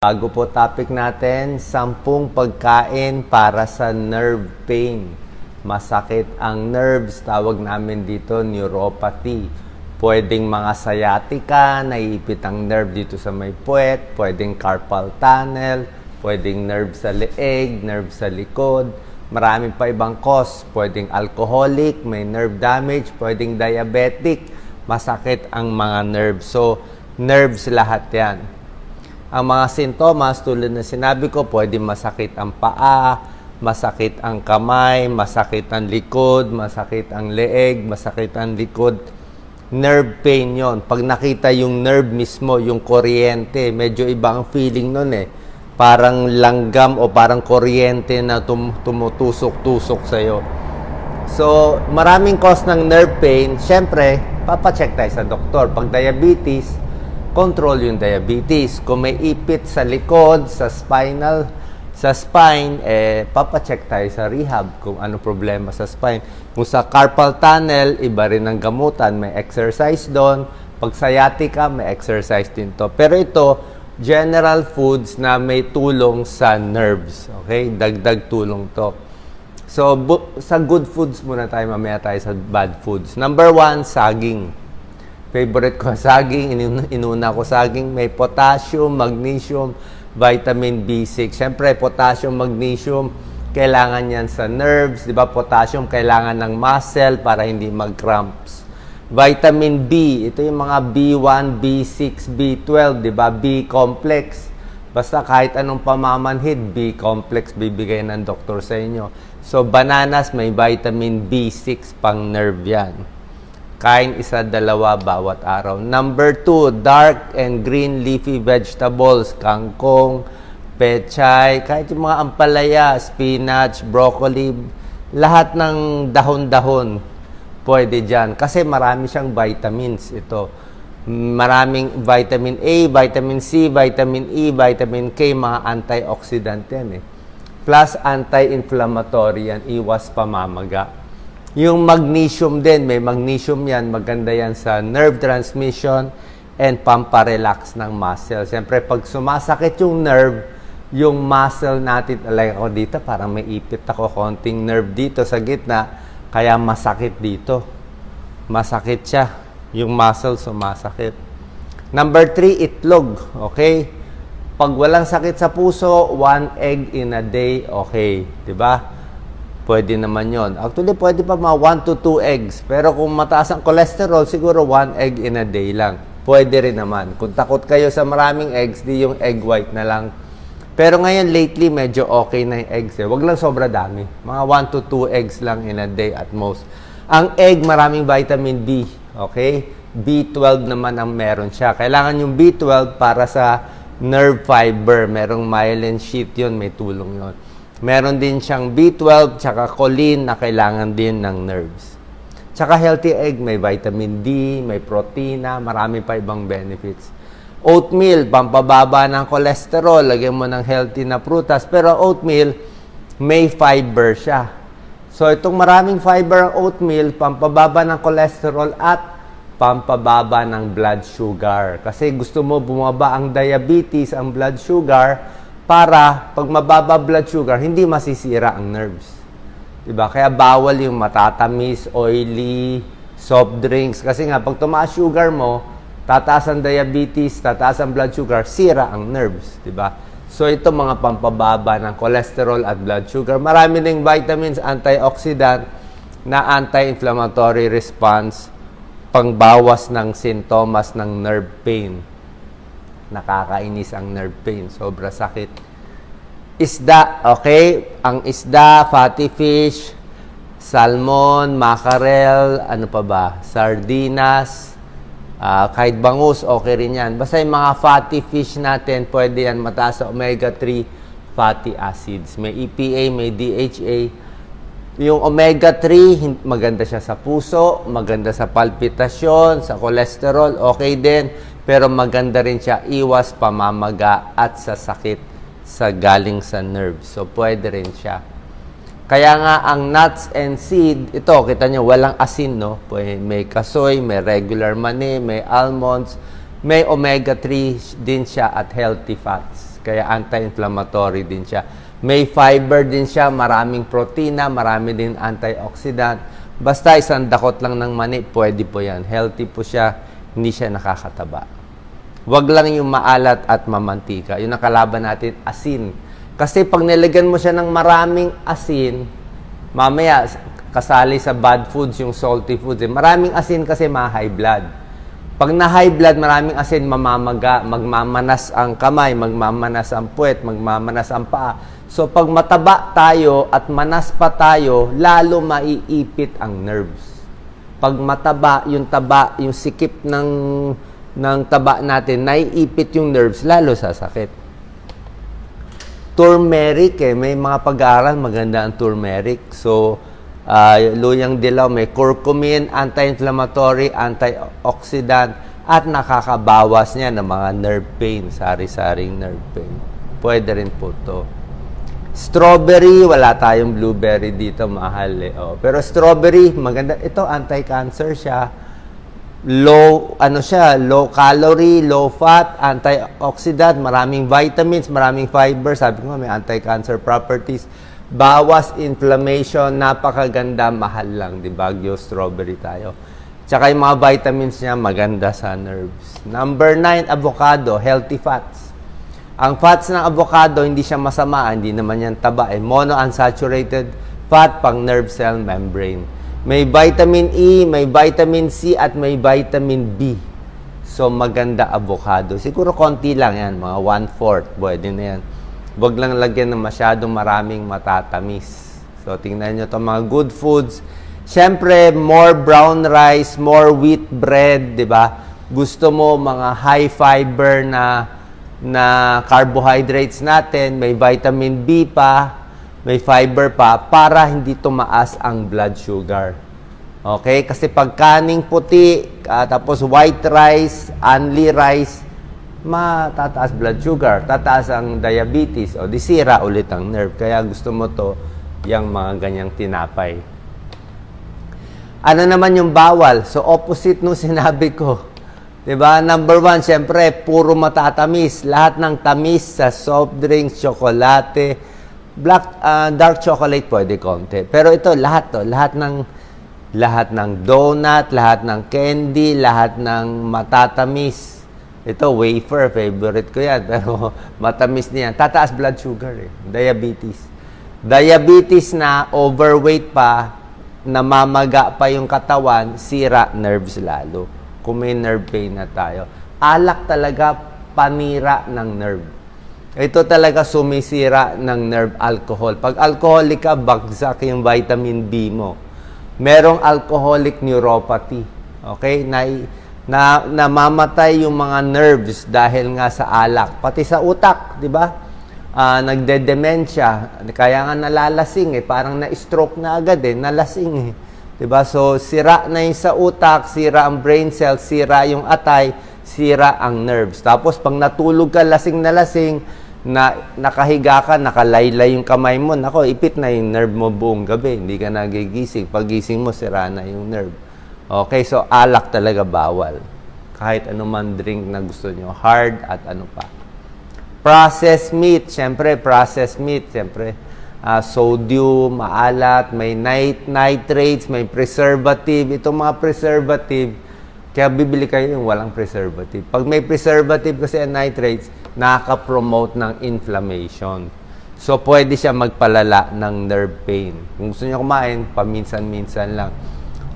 Bago po topic natin, sampung pagkain para sa nerve pain. Masakit ang nerves, tawag namin dito neuropathy. Pwedeng mga sciatica, naiipit ang nerve dito sa may puwet, pwedeng carpal tunnel, pwedeng nerve sa leeg, nerve sa likod. Marami pa ibang cause. Pwedeng alcoholic, may nerve damage, pwedeng diabetic, masakit ang mga nerves. So, nerves lahat yan. Ang mga sintomas, tulad na sinabi ko, pwede masakit ang paa, masakit ang kamay, masakit ang likod, masakit ang leeg, masakit ang likod. Nerve pain yon. Pag nakita yung nerve mismo, yung kuryente, medyo iba ang feeling nun eh. Parang langgam o parang kuryente na tum- tumutusok-tusok sa'yo. So, maraming cause ng nerve pain. Siyempre, papacheck tayo sa doktor. Pag diabetes, control yung diabetes. Kung may ipit sa likod, sa spinal, sa spine, eh, papacheck tayo sa rehab kung ano problema sa spine. Kung sa carpal tunnel, iba rin ang gamutan. May exercise doon. Pag sciatica, may exercise din to. Pero ito, general foods na may tulong sa nerves. Okay? Dagdag tulong to. So, bu- sa good foods muna tayo, mamaya tayo sa bad foods. Number one, saging. Favorite ko, saging. Inuna, ko saging. May potassium, magnesium, vitamin B6. Siyempre, potassium, magnesium, kailangan yan sa nerves. Di ba? Potassium, kailangan ng muscle para hindi mag-cramps. Vitamin B, ito yung mga B1, B6, B12, di ba? B complex. Basta kahit anong pamamanhid, B complex bibigay ng doktor sa inyo. So, bananas may vitamin B6 pang nerve yan. Kain isa, dalawa bawat araw. Number two, dark and green leafy vegetables, kangkong, pechay, kahit yung mga ampalaya, spinach, broccoli, lahat ng dahon-dahon pwede dyan. Kasi marami siyang vitamins ito. Maraming vitamin A, vitamin C, vitamin E, vitamin K, mga antioxidant yan eh. Plus anti-inflammatory yan, iwas pamamaga. Yung magnesium din, may magnesium yan, maganda yan sa nerve transmission and pamparelax ng muscle. Siyempre, pag sumasakit yung nerve, yung muscle natin, alay ako dito, parang may ipit ako, konting nerve dito sa gitna, kaya masakit dito. Masakit siya. Yung muscle sumasakit. Number three, itlog. Okay? Pag walang sakit sa puso, one egg in a day, okay. ba? Pwede naman yon. Actually, pwede pa mga 1 to 2 eggs. Pero kung mataas ang cholesterol, siguro 1 egg in a day lang. Pwede rin naman. Kung takot kayo sa maraming eggs, di yung egg white na lang. Pero ngayon, lately, medyo okay na yung eggs. Eh. Huwag lang sobra dami. Mga 1 to 2 eggs lang in a day at most. Ang egg, maraming vitamin B. Okay? B12 naman ang meron siya. Kailangan yung B12 para sa nerve fiber. Merong myelin sheath yun. May tulong yun. Meron din siyang B12 tsaka choline na kailangan din ng nerves. Tsaka healthy egg, may vitamin D, may protina, marami pa ibang benefits. Oatmeal, pampababa ng cholesterol, lagyan mo ng healthy na prutas. Pero oatmeal, may fiber siya. So itong maraming fiber ang oatmeal, pampababa ng cholesterol at pampababa ng blood sugar. Kasi gusto mo bumaba ang diabetes, ang blood sugar, para pag mababa blood sugar, hindi masisira ang nerves. 'Di ba? Kaya bawal yung matatamis, oily, soft drinks kasi nga pag tumaas sugar mo, tataas ang diabetes, tataas ang blood sugar, sira ang nerves, 'di ba? So ito mga pampababa ng cholesterol at blood sugar. Marami ding vitamins, antioxidant na anti-inflammatory response, pangbawas ng sintomas ng nerve pain nakakainis ang nerve pain. Sobra sakit. Isda, okay? Ang isda, fatty fish, salmon, mackerel, ano pa ba? Sardinas, ah, kahit bangus, okay rin yan. Basta yung mga fatty fish natin, pwede yan mataas sa omega-3 fatty acids. May EPA, may DHA. Yung omega-3, hin- maganda siya sa puso, maganda sa palpitasyon, sa cholesterol, okay din. Pero maganda rin siya iwas pamamaga at sa sakit sa galing sa nerves. So, pwede rin siya. Kaya nga, ang nuts and seed, ito, kita nyo, walang asin, no? May kasoy, may regular mani, may almonds, may omega-3 din siya at healthy fats. Kaya anti-inflammatory din siya. May fiber din siya, maraming protina, marami din antioxidant. Basta isang dakot lang ng mani, pwede po yan. Healthy po siya, hindi siya nakakataba. Huwag lang yung maalat at mamantika. Yung nakalaban natin, asin. Kasi pag nilagyan mo siya ng maraming asin, mamaya kasali sa bad foods yung salty foods. Eh. Maraming asin kasi ma-high blood. Pag na high blood, maraming asin, mamamaga, magmamanas ang kamay, magmamanas ang puwet, magmamanas ang paa. So pag mataba tayo at manas pa tayo, lalo maiipit ang nerves. Pag mataba, yung taba, yung sikip ng ng taba natin, naiipit yung nerves, lalo sasakit. Turmeric eh, may mga pag-aaral maganda ang turmeric. So, uh, luyang dilaw may curcumin, anti-inflammatory, antioxidant, at nakakabawas niya ng mga nerve pain, sari-saring nerve pain. Pwede rin po to. Strawberry, wala tayong blueberry dito, mahal eh. Oh. Pero strawberry, maganda. Ito, anti-cancer siya. Low, ano siya, low calorie, low fat, antioxidant, maraming vitamins, maraming fiber. Sabi ko may anti-cancer properties. Bawas inflammation, napakaganda, mahal lang, di ba? Strawberry tayo. Tsaka yung mga vitamins niya, maganda sa nerves. Number 9, avocado, healthy fats. Ang fats ng avocado, hindi siya masama, hindi naman yan taba. Eh. Monounsaturated fat pang nerve cell membrane. May vitamin E, may vitamin C, at may vitamin B. So, maganda avocado. Siguro konti lang yan, mga one-fourth. Pwede na yan. Huwag lang lagyan ng masyadong maraming matatamis. So, tingnan nyo itong mga good foods. Siyempre, more brown rice, more wheat bread, di ba? Gusto mo mga high fiber na na carbohydrates natin, may vitamin B pa, may fiber pa, para hindi tumaas ang blood sugar. Okay? Kasi pag kaning puti, uh, tapos white rice, only rice, matataas blood sugar, tataas ang diabetes, o disira ulit ang nerve. Kaya gusto mo to, yung mga ganyang tinapay. Ano naman yung bawal? So, opposite nung sinabi ko. 'Di ba? Number one, syempre, puro matatamis. Lahat ng tamis sa soft drinks, tsokolate, black, uh, dark chocolate pwede konti. Pero ito, lahat to. Lahat ng, lahat ng donut, lahat ng candy, lahat ng matatamis. Ito, wafer, favorite ko yan. Pero matamis niyan. Tataas blood sugar eh. Diabetes. Diabetes na overweight pa, namamaga pa yung katawan, sira nerves lalo kung may nerve pain na tayo. Alak talaga panira ng nerve. Ito talaga sumisira ng nerve alcohol. Pag alcoholic ka, bagsak yung vitamin B mo. Merong alcoholic neuropathy. Okay? Na, na namamatay yung mga nerves dahil nga sa alak. Pati sa utak, di ba? Uh, nagde-dementia. Kaya nga nalalasing eh. Parang na-stroke na agad eh. Nalasing eh. 'Di ba? So sira na 'yung sa utak, sira ang brain cells, sira 'yung atay, sira ang nerves. Tapos pag natulog ka lasing na lasing, na nakahiga ka, nakalaylay yung kamay mo, nako, ipit na yung nerve mo buong gabi. Hindi ka nagigising. Pagising mo, sira na yung nerve. Okay, so alak talaga bawal. Kahit anuman drink na gusto nyo. Hard at ano pa. Processed meat, syempre, processed meat, syempre uh, sodium, maalat, may nit nitrates, may preservative. Itong mga preservative, kaya bibili kayo yung walang preservative. Pag may preservative kasi ang nitrates, nakaka-promote ng inflammation. So, pwede siya magpalala ng nerve pain. Kung gusto niyo kumain, paminsan-minsan lang.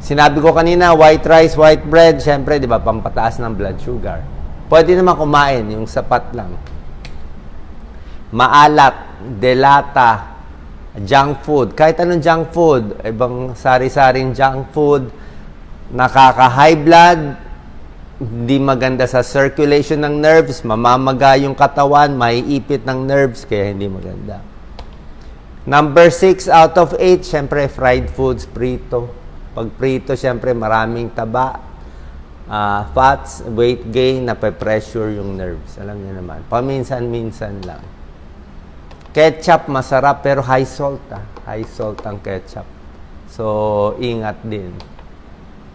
Sinabi ko kanina, white rice, white bread, syempre, di ba, pampataas ng blood sugar. Pwede naman kumain, yung sapat lang. Maalat, delata, junk food. Kahit anong junk food, ibang sari-saring junk food, nakaka-high blood, hindi maganda sa circulation ng nerves, mamamaga yung katawan, maiipit ng nerves, kaya hindi maganda. Number 6 out of 8, syempre fried foods, prito. Pag prito, syempre maraming taba, uh, fats, weight gain, nape-pressure yung nerves. Alam niyo naman, paminsan-minsan lang. Ketchup masarap pero high salt ah. High salt ang ketchup. So, ingat din.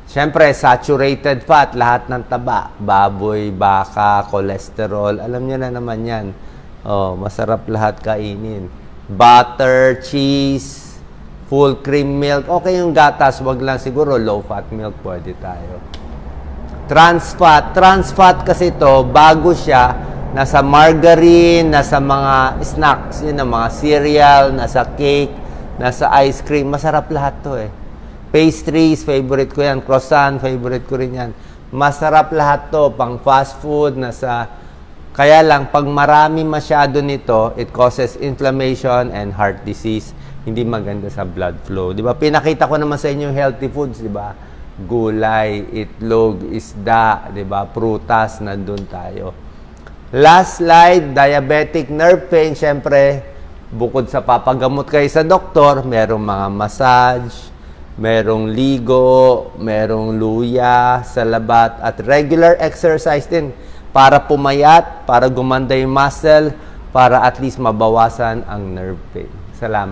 Siyempre, saturated fat, lahat ng taba, baboy, baka, cholesterol, alam niyo na naman yan. Oh, masarap lahat kainin. Butter, cheese, full cream milk. Okay yung gatas, wag lang siguro low fat milk pwede tayo. Trans fat. Trans fat kasi to bago siya, nasa margarine, nasa mga snacks, yun mga cereal, nasa cake, nasa ice cream. Masarap lahat to eh. Pastries, favorite ko yan. Croissant, favorite ko rin yan. Masarap lahat to. Pang fast food, nasa... Kaya lang, pag marami masyado nito, it causes inflammation and heart disease. Hindi maganda sa blood flow. Di ba? Pinakita ko naman sa inyo yung healthy foods, di ba? Gulay, itlog, isda, di ba? Prutas, nandun tayo. Last slide, diabetic nerve pain. Siyempre, bukod sa papagamot kayo sa doktor, merong mga massage, merong ligo, merong luya, salabat, at regular exercise din para pumayat, para gumanda yung muscle, para at least mabawasan ang nerve pain. Salamat.